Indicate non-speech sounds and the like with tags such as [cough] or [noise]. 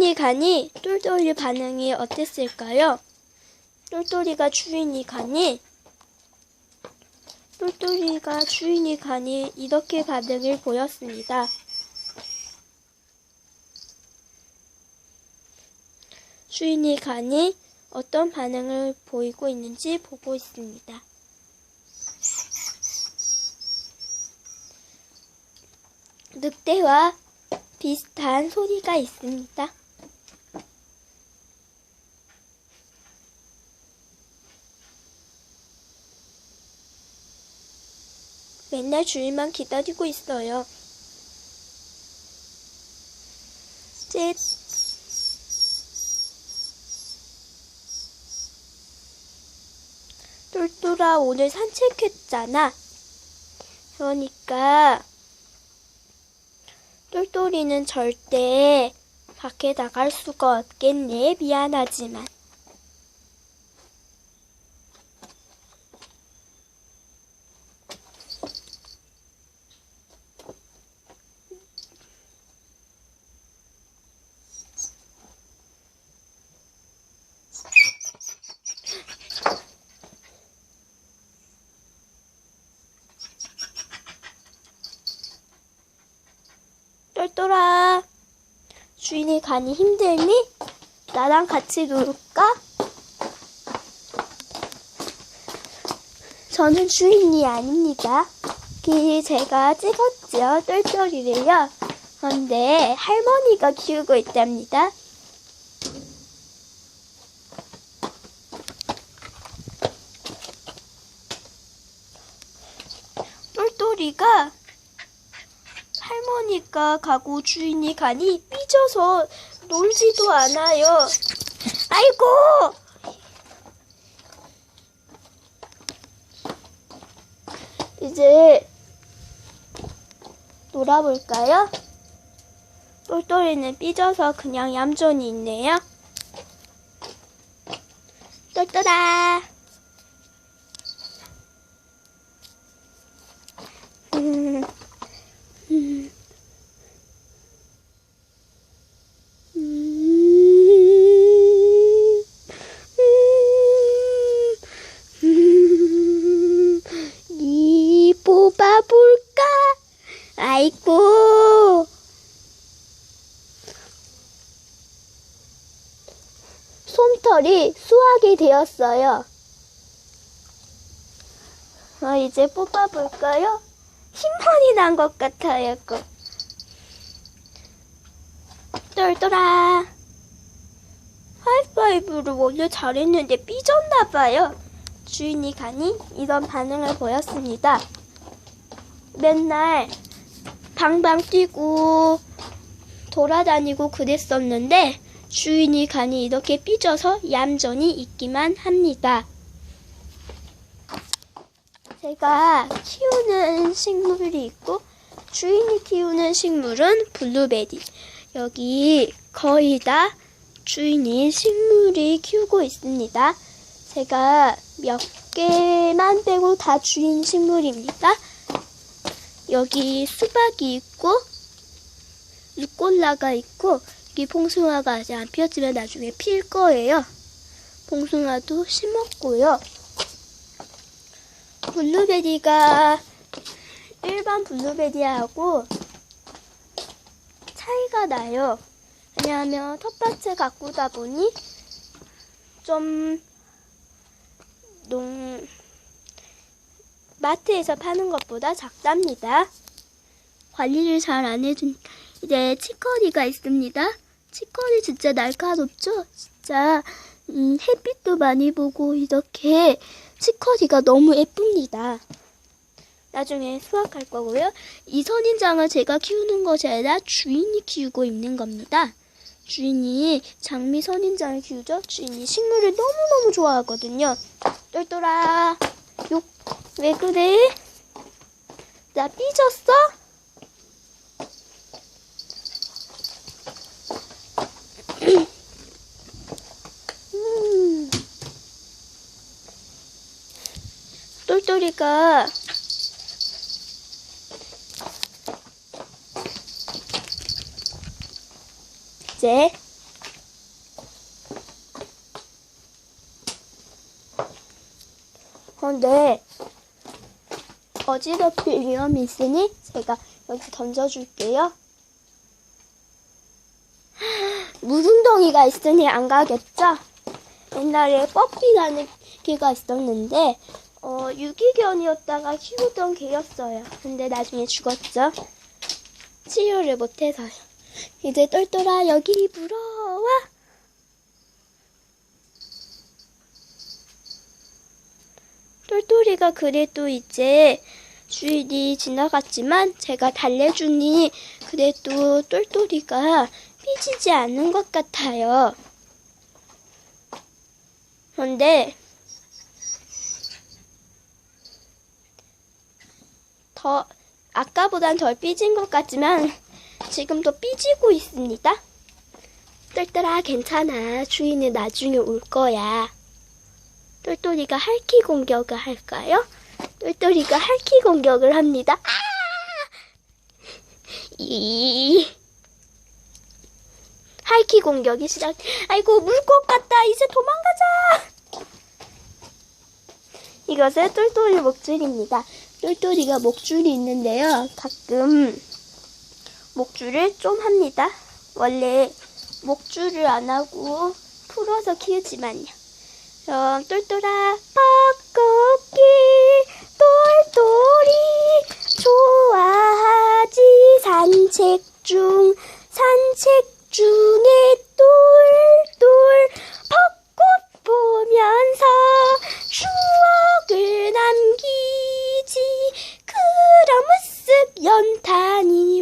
주인이 가니 똘똘이 반응이 어땠을까요? 똘똘이가 주인이 가니 똘똘이가 주인이 가니 이렇게 반응을 보였습니다. 주인이 가니 어떤 반응을 보이고 있는지 보고 있습니다. 늑대와 비슷한 소리가 있습니다. 맨날 주인만 기다리고 있어요. 쯧. 똘똘아 오늘 산책했잖아. 그러니까 똘똘이는 절대 밖에 나갈 수가 없겠네. 미안하지만. 똘똘아, 주인이 가니 힘들니? 나랑 같이 놀까? 저는 주인이 아닙니다. 그 제가 찍었죠, 똘똘이를요. 그런데 할머니가 키우고 있답니다. 똘똘이가 할머니가 가고 주인이 가니 삐져서 놀지도 않아요. 아이고! 이제 놀아볼까요? 똘똘이는 삐져서 그냥 얌전히 있네요. 똘똘아! 음. 음. 음. 음. 이 뽑아볼까? 아이고. 솜털이 수확이 되었어요. 어, 이제 뽑아볼까요? 흰머리 난것 같아요. 그. 똘똘아. 하이파이브를 원래 잘했는데 삐졌나봐요. 주인이 가니 이런 반응을 보였습니다. 맨날 방방 뛰고 돌아다니고 그랬었는데 주인이 가니 이렇게 삐져서 얌전히 있기만 합니다. 제가 키우는 식물이 있고 주인이 키우는 식물은 블루베리. 여기 거의 다 주인이 식물이 키우고 있습니다. 제가 몇 개만 빼고 다 주인 식물입니다. 여기 수박이 있고 루꼴라가 있고 여기 봉숭아가 아직 안 피었지만 나중에 필 거예요. 봉숭아도 심었고요. 블루베리가 일반 블루베리하고 차이가 나요. 왜냐하면 텃밭을 가꾸다 보니 좀 농, 마트에서 파는 것보다 작답니다. 관리를 잘 안 해준, 이제 치커리가 있습니다. 치커리 진짜 날카롭죠? 진짜, 음, 햇빛도 많이 보고 이렇게 치커리가 너무 예쁩니다. 나중에 수확할 거고요. 이 선인장을 제가 키우는 것이 아니라 주인이 키우고 있는 겁니다. 주인이 장미 선인장을 키우죠. 주인이 식물을 너무너무 좋아하거든요. 똘똘아, 욕, 왜 그래? 나 삐졌어? 음. 똘똘이가 이제 근데 어지럽힐 위험이 있으니 제가 여기 던져줄게요. [gasps] 무슨덩이가 있으니 안 가겠죠? 옛날에 뻐삐라는 개가 있었는데 어, 유기견이었다가 키우던 개였어요. 근데 나중에 죽었죠. 치유를 못해서요. 이제 똘똘아 여기 물어와. 똘똘이가 그래도 이제 주인이 지나갔지만 제가 달래주니 그래도 똘똘이가 삐지지 않은 것 같아요. 그런데 더 아까보단 덜 삐진 것 같지만 지금도 삐지고 있습니다. 똘똘아 괜찮아. 주인은 나중에 올 거야. 똘똘이가 할퀴 공격을 할까요? 똘똘이가 할퀴 공격을 합니다. 아! 이 할퀴 공격이 시작. 아이고 물것 같다. 이제 도망가자. 이것은 똘똘이 목줄입니다. 똘똘이가 목줄이 있는데요. 가끔 목줄을 좀 합니다. 원래 목줄을 안 하고 풀어서 키우지만요. 그럼 똘똘아 뻐꾸기 똘똘이 좋아하지. 산책 중 산책 중에 똘똘 벚꽃 보면서 추억을 남기지. 그런 모습 연탄이